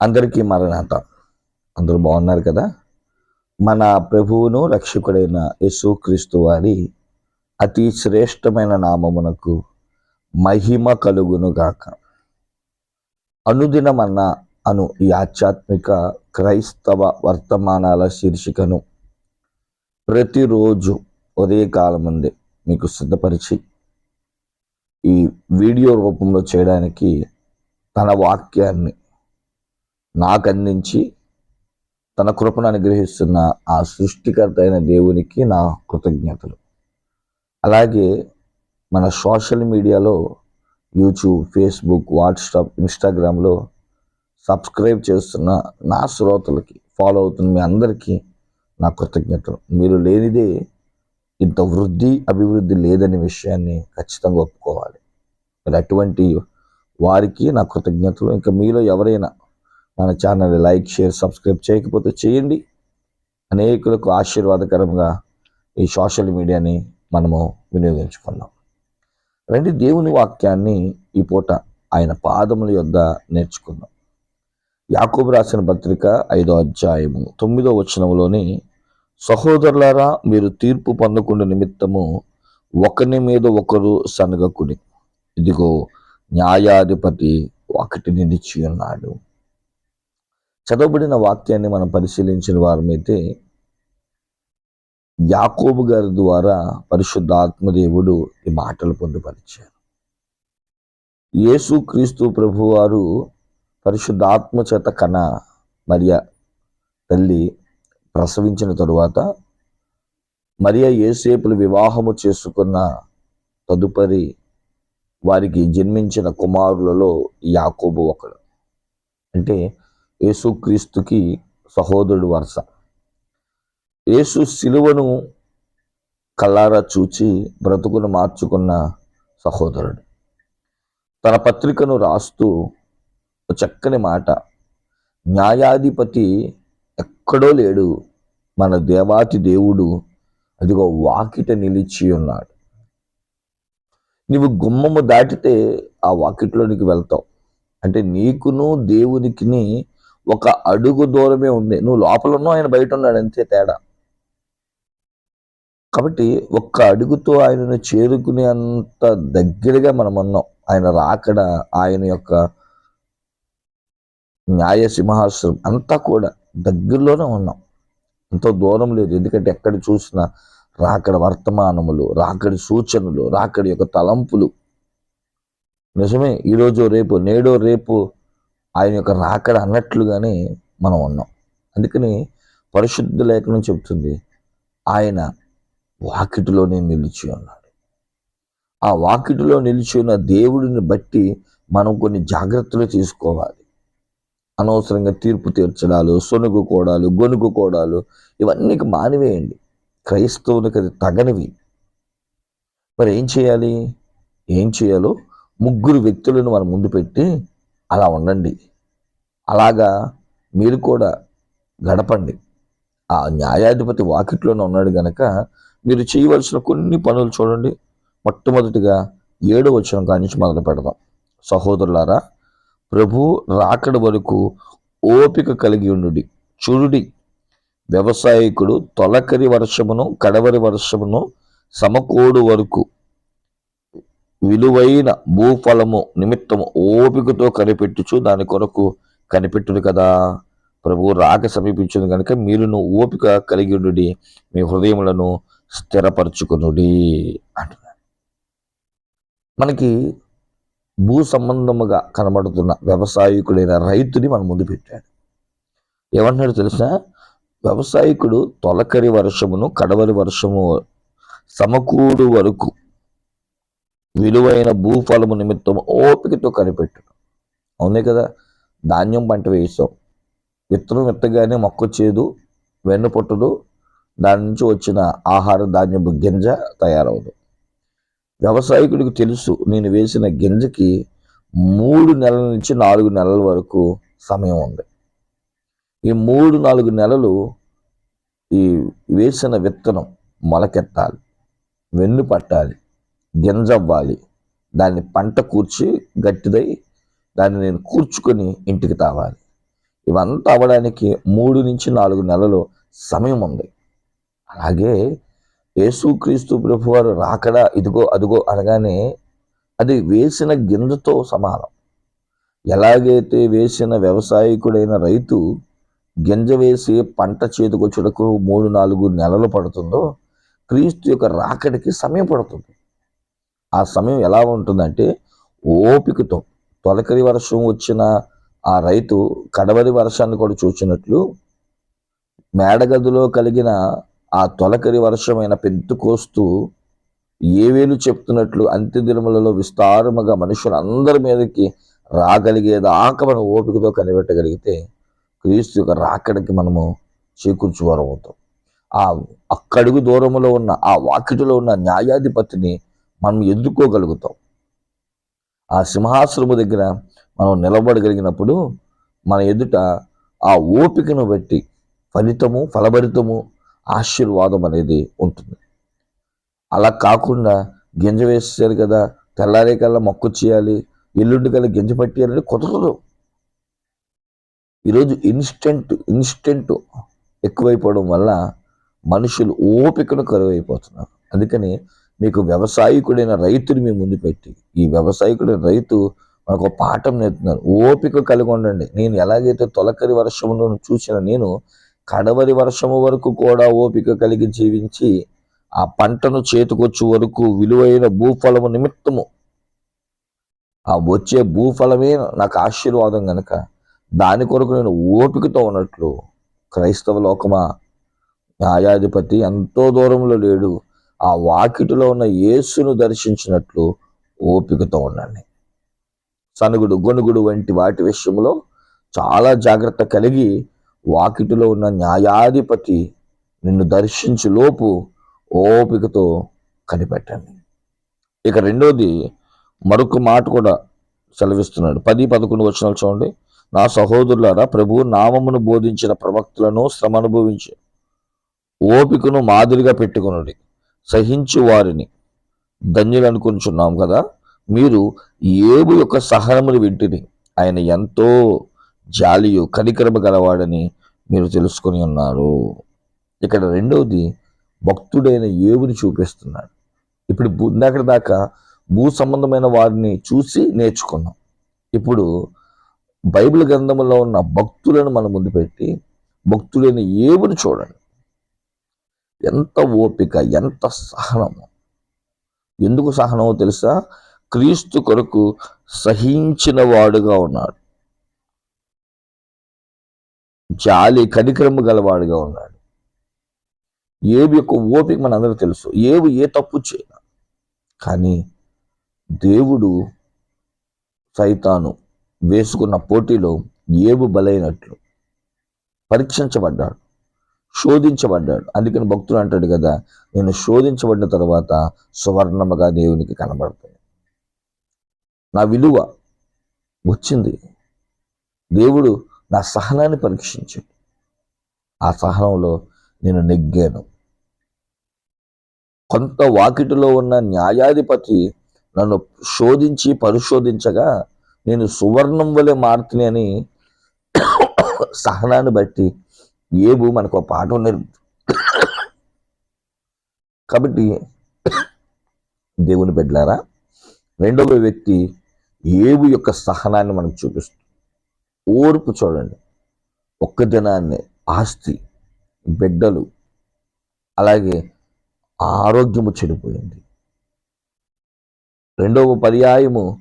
అందరికీ మరణాత. అందరూ బాగున్నారు కదా? మన ప్రభువును రక్షకుడైన యేసుక్రీస్తు వారి అతి శ్రేష్టమైన నామమునకు మహిమ కలుగును గాక. అనుదినమన్న అను ఈ ఆధ్యాత్మిక క్రైస్తవ వర్తమానాల శీర్షికను ప్రతిరోజు ఉదయకాలం ముందే మీకు సిద్ధపరిచి ఈ వీడియో రూపంలో చేయడానికి తన వాక్యాన్ని నాకు అందించి తన కృపను అనుగ్రహిస్తున్న ఆ సృష్టికర్త అయిన దేవునికి నా కృతజ్ఞతలు. అలాగే మన సోషల్ మీడియాలో యూట్యూబ్ ఫేస్బుక్ వాట్సాప్ ఇన్స్టాగ్రామ్లో సబ్స్క్రైబ్ చేస్తున్న నా శ్రోతలకి ఫాలో అవుతున్న మీ అందరికీ నా కృతజ్ఞతలు. మీరు లేనిదే ఇంత వృద్ధి అభివృద్ధి లేదనే విషయాన్ని ఖచ్చితంగా ఒప్పుకోవాలి. మరి అటువంటి వారికి నా కృతజ్ఞతలు. ఇంకా మీలో ఎవరైనా మన ఛానల్ లైక్ షేర్ సబ్స్క్రైబ్ చేయకపోతే చేయండి. అనేకులకు ఆశీర్వాదకరంగా ఈ సోషల్ మీడియాని మనము వినియోగించుకున్నాం. రండి దేవుని వాక్యాన్ని ఈ పూట ఆయన పాదముల యొద్ద నేర్చుకుందాం. యాకూబ్ రాసిన పత్రిక ఐదో అధ్యాయము తొమ్మిదో వచనంలోని సహోదరులారా మీరు తీర్పు పొందకుండా నిమిత్తము ఒకరి మీద ఒకరు సనగకుడి ఇదిగో న్యాయాధిపతి ఒకటి నిలిచి ఉన్నాడు. చదవబడిన వాక్యాన్ని మనం పరిశీలించిన వారమైతే యాకోబు గారి ద్వారా పరిశుద్ధాత్మదేవుడు ఈ మాటలు పొందుపరిచారు. యేసుక్రీస్తు ప్రభువారు పరిశుద్ధాత్మ చేత కన మరియ తల్లి ప్రసవించిన తరువాత మరియ ఏసేపులు వివాహము చేసుకున్న తదుపరి వారికి జన్మించిన కుమారులలో యాకోబు ఒకడు. అంటే యేసుక్రీస్తుకి సహోదరుడు వరుస. యేసు శిలువను కల్లారా చూచి బ్రతుకును మార్చుకున్న సహోదరుడు. తన పత్రికను రాస్తూ చక్కని మాట న్యాయాధిపతి ఎక్కడో లేడు మన దేవాతి దేవుడు అదిగో వాకిట నిలిచి ఉన్నాడు. నీవు గుమ్మము దాటితే ఆ వాకిట్లోనికి వెళ్తావు. అంటే నీకును దేవునికిని ఒక అడుగు దూరమే ఉంది. నువ్వు లోపల ఉన్నావు ఆయన బయట ఉన్నాడు అంతే తేడా. కాబట్టి ఒక్క అడుగుతో ఆయనను చేరుకునే అంత దగ్గరగా మనం ఉన్నాం ఆయన రాకడ ఆయన యొక్క న్యాయ సింహాసనం అంతా కూడా దగ్గరలోనే ఉన్నాం. ఎంతో దూరం లేదు. ఎందుకంటే ఎక్కడ చూసినా రాకడ వర్తమానములు రాకడి సూచనలు రాకడి యొక్క తలంపులు. నిజమే ఈరోజు రేపు నేడో రేపు ఆయన యొక్క రాకడ అన్నట్లుగానే మనం ఉన్నాం. అందుకని పరిశుద్ధ లేఖనం చెబుతుంది ఆయన వాకిటిలోనే నిలిచి ఉన్నాడు. ఆ వాకిటిలో నిలిచి ఉన్న దేవుడిని బట్టి మనం కొన్ని జాగ్రత్తలు తీసుకోవాలి. అనవసరంగా తీర్పు తీర్చడాలు సొనుగుకోవడాలు కోడాలు ఇవన్నీ మానివేయండి. క్రైస్తవులకు అది తగనివి. మరి ఏం చేయాలి? ఏం చేయాలో ముగ్గురు వ్యక్తులను మన ముందు పెట్టి అలా ఉండండి. అలాగా మీరు కూడా గడపండి. ఆ న్యాయాధిపతి వాకిట్లోనే ఉన్నాడు గనక మీరు చేయవలసిన కొన్ని పనులు చూడండి. మొట్టమొదటిగా ఏడో వచ్చిన కాడి నుంచి మొదలు పెడదాం. సహోదరులారా ప్రభు రాకడ వరకు ఓపిక కలిగి ఉండుడి. చూడుడి వ్యవసాయకుడు తొలకరి వర్షమును కడవరి వర్షమును సమకూడు వరకు విలువైన భూఫలము నిమిత్తము ఓపికతో కనిపెట్టుచు దాని కొరకు కనిపెట్టుడు కదా. ప్రభు రాక సమీపించింది కనుక మీరును ఓపిక కలిగి ఉండుడి మీ హృదయములను స్థిరపరచుకునుడి అంటున్నాడు. మనకి భూ సంబంధముగా కనబడుతున్న వ్యవసాయకుడైన రైతుని మన ముందు పెట్టాడు. ఏమంటున్నాడు తెలుసా? వ్యవసాయకుడు తొలకరి వర్షమును కడవరి వర్షము సమకూడు వరకు విలువైన భూఫలము నిమిత్తం ఓపికతో కనిపెట్టు అవునే కదా? ధాన్యం పంట వేసాం విత్తనం విత్తగానే మొక్క చేదు వెన్ను పుట్టదు దాని నుంచి వచ్చిన ఆహార ధాన్యపు గింజ తయారవదు. వ్యవసాయకుడికి తెలుసు నేను వేసిన గింజకి మూడు నెలల నుంచి నాలుగు నెలల వరకు సమయం ఉంది. ఈ మూడు నాలుగు నెలలు ఈ వేసిన విత్తనం మొలకెత్తాలి వెన్ను పట్టాలి గింజ అవ్వాలి దాన్ని పంట కూర్చి గట్టిదై దాన్ని నేను కూర్చుకొని ఇంటికి తావాలి. ఇవంతా అవ్వడానికి మూడు నుంచి నాలుగు నెలలు సమయం ఉంది. అలాగే యేసుక్రీస్తు ప్రభు వారు రాకడా ఇదిగో అదిగో అనగానే అది వేసిన గింజతో సమానం. ఎలాగైతే వేసిన వ్యవసాయకుడైన రైతు గింజ వేసి పంట చేతికొచ్చుటకు మూడు నాలుగు నెలలు పడుతుందో క్రీస్తు యొక్క రాకడికి సమయం పడుతుంది. ఆ సమయం ఎలా ఉంటుందంటే ఓపికతో తొలకరి వర్షం వచ్చిన ఆ రైతు కడవరి వర్షాన్ని కూడా చూసినట్లు మేడగదిలో కలిగిన ఆ తొలకరి వర్షమైన పెద్ద కోస్తూ ఏవేలు చెప్తున్నట్లు అంత్య దినములలో విస్తారముగా మనుషులందరి మీదకి రాగలిగేదాకా మనం ఓపికతో కనిపెట్టగలిగితే క్రీస్తు యొక్క రాకడికి మనము చేకూర్చువారం అవుతాం ఆ అక్కడుగు దూరంలో ఉన్న ఆ వాకిటిలో ఉన్న న్యాయాధిపతిని మనం ఎదుర్కోగలుగుతాం. ఆ సింహాసనము దగ్గర మనం నిలబడగలిగినప్పుడు మన ఎదుట ఆ ఓపికను బట్టి ఫలితము ఫలభరితము ఆశీర్వాదం అనేది ఉంటుంది. అలా కాకుండా గింజ వేసేసారు కదా తెల్లారే కల్లా మొక్క చేయాలి ఎల్లుండి కల్లా గింజ పట్టేయాలని కుదరదు. ఈరోజు ఇన్స్టెంట్ ఇన్స్టెంట్ ఎక్కువైపోవడం వల్ల మనుషులు ఓపికను కరువైపోతున్నారు. అందుకని మీకు వ్యవసాయకుడైన రైతుని మీ ముందు పెట్టి ఈ వ్యవసాయకుడైన రైతు మనకు ఒక పాఠం నేర్పుతున్నారు ఓపిక కలిగి ఉండండి. నేను ఎలాగైతే తొలకరి వర్షమును చూసిన నేను కడవరి వర్షము వరకు కూడా ఓపిక కలిగి జీవించి ఆ పంటను చేతికొచ్చు వరకు విలువైన భూఫలము నిమిత్తము ఆ వచ్చే భూఫలమే నాకు ఆశీర్వాదం గనక దాని కొరకు నేను ఓపికతో ఉన్నట్లు క్రైస్తవ లోకమా న్యాయాధిపతి ఎంతో దూరంలో లేడు. ఆ వాకిటిలో ఉన్న యేసును దర్శించినట్లు ఓపికతో ఉండండి. సనుగుడు గొనుగుడు వంటి వాటి విషయంలో చాలా జాగ్రత్త కలిగి వాకిటిలో ఉన్న న్యాయాధిపతి నిన్ను దర్శించు లోపు ఓపికతో కనిపెట్టండి. ఇక రెండోది మరొక మాట కూడా సెలవిస్తున్నాడు. పది పదకొండు వచనాలు చూడండి. నా సహోదరులారా ప్రభు నామమును బోధించిన ప్రవక్తులను శ్రమ అనుభవించి. ఓపికను మాదిరిగా పెట్టుకునుడి. సహించు వారిని. ధన్యులు అనుకుంటున్నాం కదా? మీరు ఏబు యొక్క సహనమును వింటిని. ఆయన ఎంతో జాలియు కనికరమ గలవాడని మీరు తెలుసుకొని ఉన్నారు. ఇక్కడ రెండవది భక్తుడైన ఏబుని చూపిస్తున్నాడు. ఇప్పుడు ఇందాక దాకా భూ సంబంధమైన వారిని చూసి నేర్చుకున్నాం. ఇప్పుడు బైబిల్ గ్రంథంలో ఉన్న భక్తులను మన ముందు పెట్టి భక్తుడైన ఏబుని చూడండి. ఎంత ఓపిక ఎంత సహనము. ఎందుకు సహనమో తెలుసా? క్రీస్తు కొరకు సహించిన వాడుగా ఉన్నాడు. జాలి కనికరము గలవాడుగా ఉన్నాడు. ఏవి యొక్క ఓపిక మనందరికీ తెలుసు. ఏవి ఏ తప్పు చేయను? కానీ దేవుడు సైతాను వేసుకున్న పోటీలో ఏబు బలైనట్లు పరీక్షించబడ్డాడు. శోధించబడ్డాడు. అందుకని భక్తులు అంటాడు కదా నేను శోధించబడిన తర్వాత సువర్ణముగా దేవునికి కనబడుతుంది నా విలువ వచ్చింది. దేవుడు నా సహనాన్ని పరీక్షించాడు. ఆ సహనంలో నేను నెగ్గాను. కొంత వాకిటిలో ఉన్న న్యాయాధిపతి నన్ను శోధించి పరిశోధించగా నేను సువర్ణం వలె మారుతుని అని సహనాన్ని బట్టి ఏబు మనకు ఒక పాఠం నేర్పు కాబట్టి దేవుని బిడ్డలారా రెండవ వ్యక్తి ఏబు యొక్క సహనాన్ని మనకు చూపిస్తుంది. ఓర్పు చూడండి. ఒక్క దినాన్ని ఆస్తి బిడ్డలు అలాగే ఆరోగ్యము చెడిపోయింది. రెండవ పర్యాయము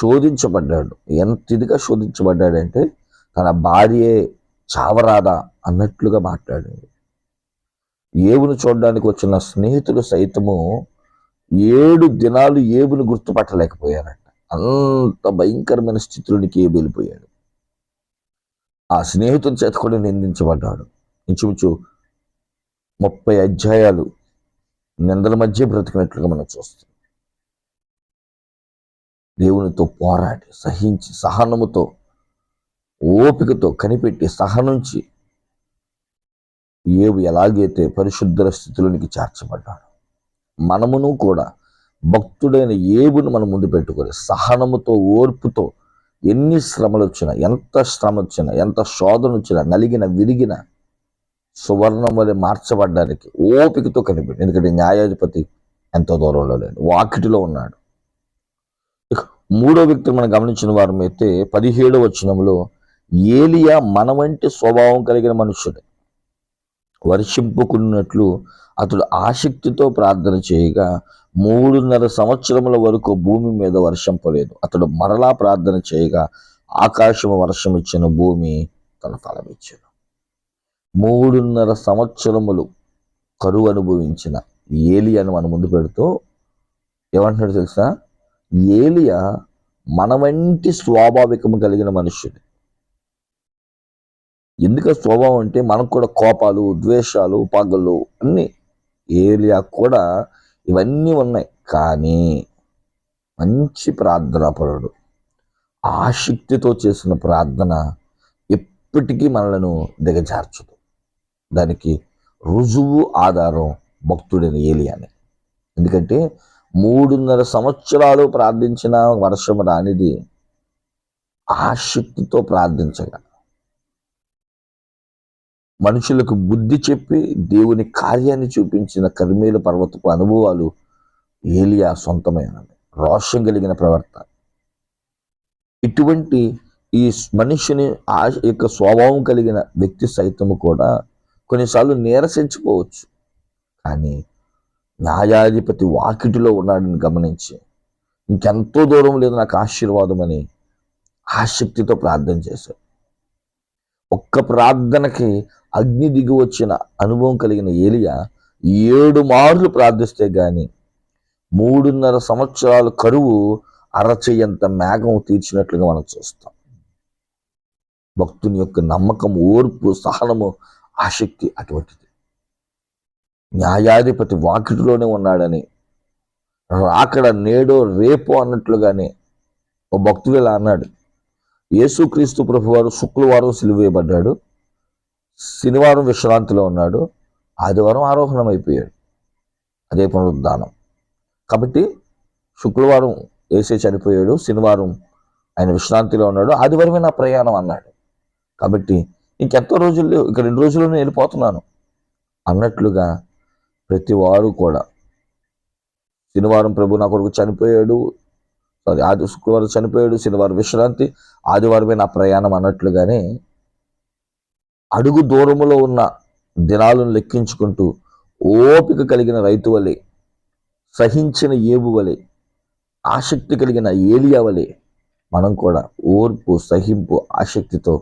శోధించబడ్డాడు. ఎంత ఇదిగా శోధించబడ్డాడంటే తన భార్యే చావరాదా అన్నట్లుగా మాట్లాడింది. ఏవును చూడడానికి వచ్చిన స్నేహితులు సైతము ఏడు దినాలు ఏబును గుర్తుపట్టలేకపోయారట. అంత భయంకరమైన స్థితిలోనికి ఏబు వెళ్ళిపోయాడు. ఆ స్నేహితుని చేత కూడా నిందించబడ్డాడు. ఇంచుమించు ముప్పై అధ్యాయాలు నిందల మధ్య బ్రతికినట్లుగా మనం చూస్తాం. దేవునితో పోరాడి సహించి సహనముతో ఓపికతో కనిపెట్టి సహనుంచి ఏవు ఎలాగైతే పరిశుద్ధ స్థితిలోనికి చేర్చబడ్డాడు మనమును కూడా భక్తుడైన ఏబును మనం ముందు పెట్టుకొని సహనముతో ఓర్పుతో ఎన్ని శ్రమలు వచ్చినా ఎంత శ్రమ వచ్చినా ఎంత శోధన వచ్చినా నలిగిన విరిగిన సువర్ణం వలె మార్చబడ్డానికి ఓపికతో కనిపెట్టి. ఎందుకంటే న్యాయాధిపతి ఎంతో దూరంలో లేడు వాకిటిలో ఉన్నాడు. మూడో వ్యక్తి మనం గమనించిన వారమైతే అయితే పదిహేడో వచనంలో ఏలియా మన వంటి స్వభావం కలిగిన మనుష్యుడు. వర్షింపుకున్నట్లు అతడు ఆసక్తితో ప్రార్థన చేయగా మూడున్నర సంవత్సరముల వరకు భూమి మీద వర్షం పలేదు అతడు మరలా ప్రార్థన చేయగా ఆకాశము వర్షం ఇచ్చిన భూమి తన ఫలమిచ్చాను మూడున్నర సంవత్సరములు కరువు అనుభవించిన ఏలియాను మన ముందు పెడుతూ ఏమంటున్నాడు తెలుసా? ఏలియా మన వంటి స్వాభావికము కలిగిన మనుష్యుడు. ఎందుకు స్వభావం అంటే మనకు కూడా కోపాలు ద్వేషాలు పగలు అన్నీ ఏలియా కూడా ఇవన్నీ ఉన్నాయి. కానీ మంచి ప్రార్థనాపరుడు ఆసక్తితో చేసిన ప్రార్థన ఎప్పటికీ మనలను దిగజార్చదు. దానికి రుజువు ఆధారం భక్తుడైన ఏలియాని. ఎందుకంటే మూడున్నర సంవత్సరాలు ప్రార్థించిన వర్షం రానిది ఆసక్తితో ప్రార్థించగా మనుషులకు బుద్ధి చెప్పి దేవుని కార్యాన్ని చూపించిన కర్మేలు పర్వతపు అనుభవాలు ఏలియా సొంతమైనవి. రోషం కలిగిన ప్రవర్త. ఇటువంటి ఈ మనిషిని ఆ యొక్క స్వభావం కలిగిన వ్యక్తి సైతము కూడా కొన్నిసార్లు నీరసించుకోవచ్చు కానీ న్యాయాధిపతి వాకిటిలో ఉన్నాడని గమనించి ఇంకెంతో దూరం లేదు నాకు ఆశీర్వాదం అని ఆసక్తితో ప్రార్థన చేశాడు. ఒక్క ప్రార్థనకి అగ్ని దిగి వచ్చిన అనుభవం కలిగిన ఏలియా ఏడు మార్లు ప్రార్థిస్తే గాని మూడున్నర సంవత్సరాల కరువు అరచేయంత మేఘం తీర్చినట్లుగా మనం చూస్తాం. భక్తుని యొక్క నమ్మకం ఓర్పు సహనము ఆసక్తి అటువంటిది. న్యాయాధిపతి వాకిటిలోనే ఉన్నాడని రాకడ నేడో రేపో అన్నట్లుగానే ఓ భక్తుడు ఇలా అన్నాడు యేసుక్రీస్తు ప్రభువారు శుక్రవారం సిలువేయబడ్డాడు శనివారం విశ్రాంతిలో ఉన్నాడు. ఆదివారం ఆరోహణం అయిపోయాడు అదే పునరుద్ధానం. కాబట్టి శుక్రవారం వేసే చనిపోయాడు. శనివారం ఆయన విశ్రాంతిలో ఉన్నాడు. ఆదివారమే నా ప్రయాణం అన్నాడు. కాబట్టి ఇంకెంతో రోజుల్లో ఇక రెండు రోజుల్లోనే వెళ్ళిపోతున్నాను. అన్నట్లుగా ప్రతి వారు కూడా శనివారం ప్రభు నా కొరకు చనిపోయాడు. సారీ ఆది శుక్రవారం చనిపోయాడు. శనివారం విశ్రాంతి. ఆదివారమే నా ప్రయాణం అన్నట్లుగానే అడుగు దూరములో ఉన్న దినాలను లెక్కించుకుంటూ ఓపిక కలిగిన రైతు వలె సహించిన ఏబు వలె ఆసక్తి కలిగిన ఏలియా వలె మనం కూడా ఓర్పు సహింపు ఆసక్తితో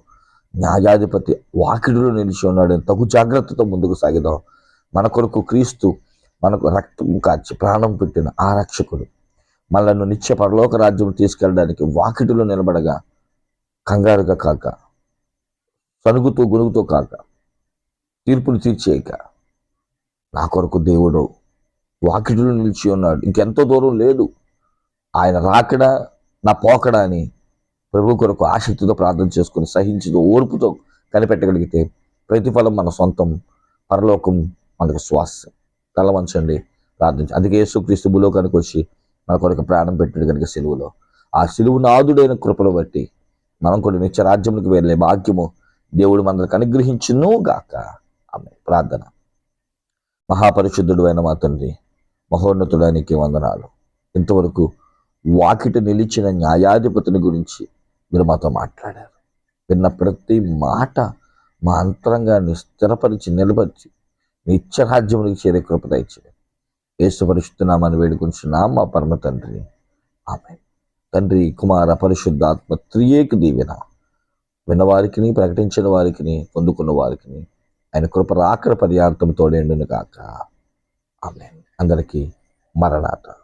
న్యాయాధిపతి వాకిడిలో నిలిచి ఉన్నాడు. తగు జాగ్రత్తతో ముందుకు సాగిదాం మన కొరకు క్రీస్తు మనకు రక్తం కాచి ప్రాణం పెట్టిన ఆ రక్షకుడు. మనల్ని నిత్య పరలోక రాజ్యం తీసుకెళ్ళడానికి వాకిటిలో నిలబడగా కంగారుగా కాక సనుగుతూ గునుగుతూ కాక తీర్పులు తీర్చేయక నా కొరకు దేవుడు వాకిటిలో నిలిచి ఉన్నాడు. ఇంకెంతో దూరం లేదు. ఆయన రాకడా నా పోకడ అని ప్రభు కొరకు ఆసక్తితో ప్రార్థన చేసుకుని సహించుతూ ఓర్పుతో కనిపెట్టగలిగితే ప్రతిఫలం మన సొంతం పరలోకం మనకు శ్వాస తలవంచండి ప్రార్థించి. అందుకే యేసుక్రీస్తు భూలోకానికి వచ్చి మన కొరకు ప్రాణం పెట్టాడు కనుక సెలువులో. ఆ సెలువు నాదుడైన కృపను బట్టి మనం కూడా నిత్య రాజ్యంలోకి వెళ్ళే భాగ్యము దేవుడు మనకు అనుగ్రహించును గాక. ఆమె ప్రార్థన. మహాపరిశుద్ధుడు అయిన మా తండ్రి మహోన్నతుడానికి వందనాలు. ఇంతవరకు వాకిట నిలిచిన న్యాయాధిపతిని గురించి మీరు మాతో మాట్లాడారు. విన్న ప్రతి మాట మా అంతరంగాన్ని స్థిరపరిచి నిలబరిచి నిత్యరాజ్యమునికి చేరే కృప దయచేయండి. యేసు పరిశుద్ధనామని వేడుకుంటున్నాం మా పరమ తండ్రి. ఆమె తండ్రి కుమార పరిశుద్ధాత్మ త్రియేకు దీవెన. విన్నవారికి ప్రకటించిన వారికి పొందుకున్న వారికి ఆయన కృప రాకర పర్యాంతం తోడేండును కాక ఆమె అందరికీ మరణాట